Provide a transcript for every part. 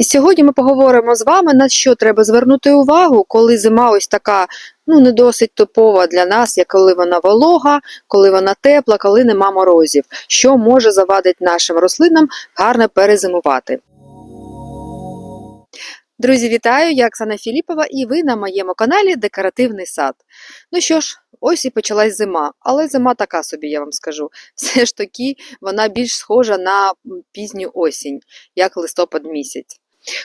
І сьогодні ми поговоримо з вами, на що треба звернути увагу, коли зима ось така ну, не досить типова для нас, як коли вона волога, коли вона тепла, коли нема морозів, що може завадити нашим рослинам гарно перезимувати. Друзі, вітаю! Я Оксана Філіпова і ви на моєму каналі Декоративний сад. Ну що ж, ось і почалась зима, але зима така собі, я вам скажу. Все ж таки, вона більш схожа на пізню осінь, як листопад місяць.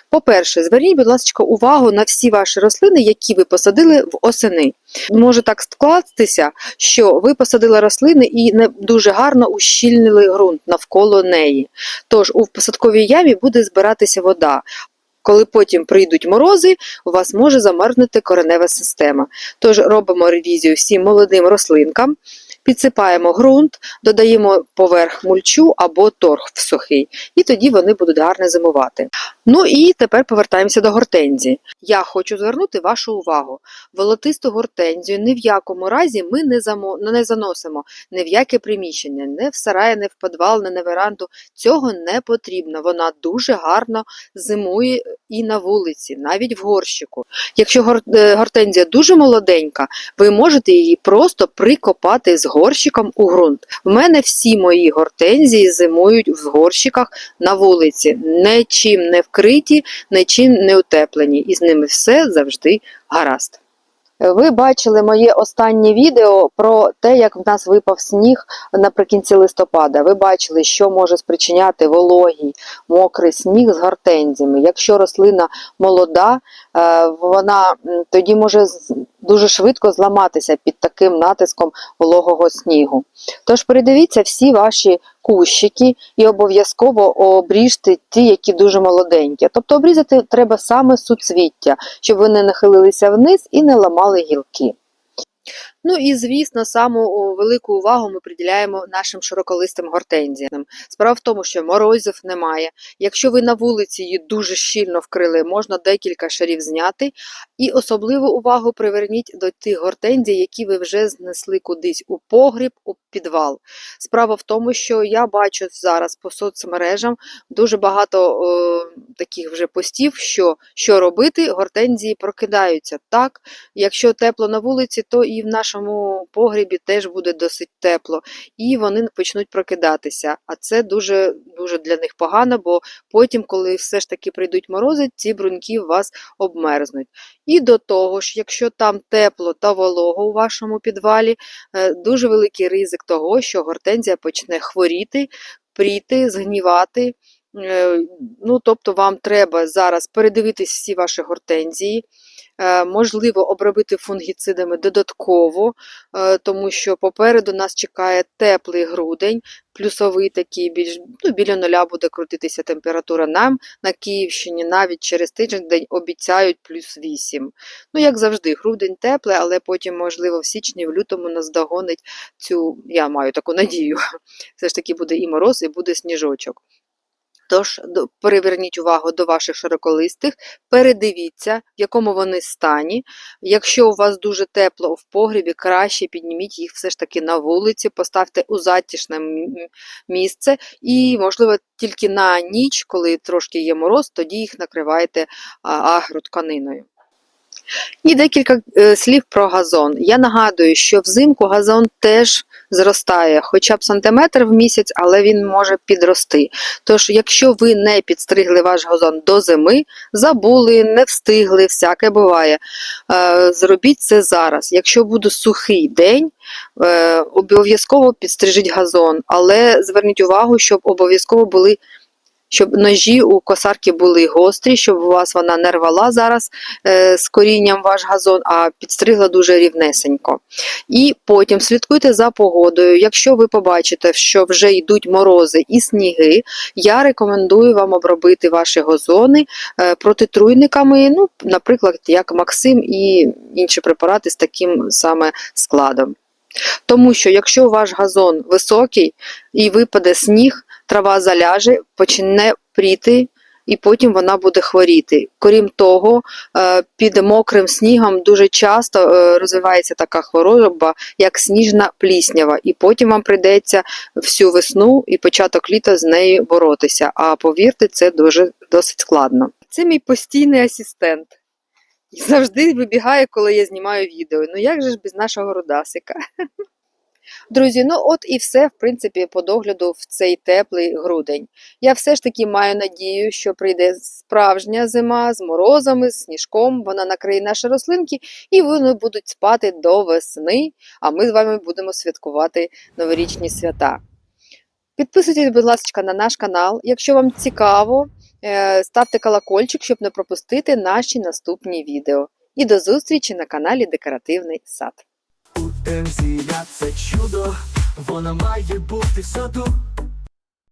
По-перше, зверніть, будь ласка, увагу на всі ваші рослини, які ви посадили в осени. Може так скластися, що ви посадили рослини і не дуже гарно ущільнили ґрунт навколо неї. Тож у посадковій ямі буде збиратися вода. Коли потім прийдуть морози, у вас може замерзнути коренева система. Тож робимо ревізію всім молодим рослинкам, підсипаємо ґрунт, додаємо поверх мульчу або торг в сухий, і тоді вони будуть гарно зимувати. Ну і тепер повертаємося до гортензії. Я хочу звернути вашу увагу. Волотисту гортензію ні в якому разі ми не, замо... не заносимо ні в яке приміщення, не в сарай, не в підвал, не на веранду. Цього не потрібно. Вона дуже гарно зимує і на вулиці, навіть в горщику. Якщо гор- е, гортензія дуже молоденька, ви можете її просто прикопати з горщиком у ґрунт. В мене всі мої гортензії зимують в горщиках на вулиці, нічим не вкриті, нічим не утеплені, і з ними все завжди гаразд. Ви бачили моє останнє відео про те, як в нас випав сніг наприкінці листопада. Ви бачили, що може спричиняти вологий, мокрий сніг з гортензіями. Якщо рослина молода, е, вона тоді може дуже швидко зламатися під таким натиском вологого снігу. Тож передивіться всі ваші кущики і обов'язково обріжте ті, які дуже молоденькі. Тобто обрізати треба саме суцвіття, щоб вони не хилилися вниз і не ламали гілки. Ну і звісно, саму велику увагу ми приділяємо нашим широколистим гортензіям. Справа в тому, що морозів немає. Якщо ви на вулиці її дуже щільно вкрили, можна декілька шарів зняти. І особливу увагу приверніть до тих гортензій, які ви вже знесли кудись у погріб, у підвал. Справа в тому, що я бачу зараз по соцмережам дуже багато о, таких вже постів, що, що робити, гортензії прокидаються. Так, якщо тепло на вулиці, то і в нашому погрібі теж буде досить тепло, і вони почнуть прокидатися. А це дуже дуже для них погано, бо потім, коли все ж таки прийдуть морози, ці бруньки у вас обмерзнуть. І до того ж, якщо там тепло та волого у вашому підвалі, е, дуже великий ризик того, що гортензія почне хворіти, пріти, згнівати. Е, Ну, тобто вам треба зараз передивитись всі ваші гортензії, е, можливо, обробити фунгіцидами додатково, е, тому що попереду нас чекає теплий грудень, плюсовий такий, більш, ну, біля нуля буде крутитися температура. Нам на Київщині навіть через тиждень обіцяють плюс 8. Ну, як завжди, грудень теплий, але потім, можливо, в січні, в лютому нас догонить цю, я маю таку надію, все ж таки буде і мороз, і буде сніжочок. Тож переверніть увагу до ваших широколистих, передивіться, в якому вони стані. Якщо у вас дуже тепло в погрібі, краще підніміть їх все ж таки на вулиці, поставте у м- місце і, можливо, тільки на ніч, коли трошки є мороз, тоді їх накривайте агротканиною. І декілька е, слів про газон. Я нагадую, що взимку газон теж зростає, хоча б сантиметр в місяць, але він може підрости. Тож, якщо ви не підстригли ваш газон до зими, забули, не встигли, всяке буває. е, Зробіть це зараз. Якщо буде сухий день, е, обов'язково підстрижіть газон, але зверніть увагу, щоб обов'язково були. Щоб ножі у косарки були гострі, щоб у вас вона не рвала зараз е, з корінням ваш газон, а підстригла дуже рівнесенько. І потім слідкуйте за погодою. Якщо ви побачите, що вже йдуть морози і сніги, я рекомендую вам обробити ваші газони е, протитруйниками, ну, наприклад, як Максим і інші препарати з таким саме складом. Тому що якщо ваш газон високий і випаде сніг, трава заляже, почне пріти, і потім вона буде хворіти. Крім того, е, під мокрим снігом дуже часто е, розвивається така хвороба, як сніжна пліснява, і потім вам прийдеться всю весну і початок літа з нею боротися. А повірте, це дуже досить складно. Це мій постійний асистент. І завжди вибігає, коли я знімаю відео. Ну як же ж без нашого рудасика? Друзі, ну от і все, в принципі, по догляду в цей теплий грудень. Я все ж таки маю надію, що прийде справжня зима з морозами, з сніжком, вона накриє наші рослинки, і вони будуть спати до весни, а ми з вами будемо святкувати новорічні свята. Підписуйтесь, будь ласка, на наш канал. Якщо вам цікаво, е, ставте колокольчик, щоб не пропустити наші наступні відео. І до зустрічі на каналі Декоративний сад. Ензія це чудо, воно має бути в саду.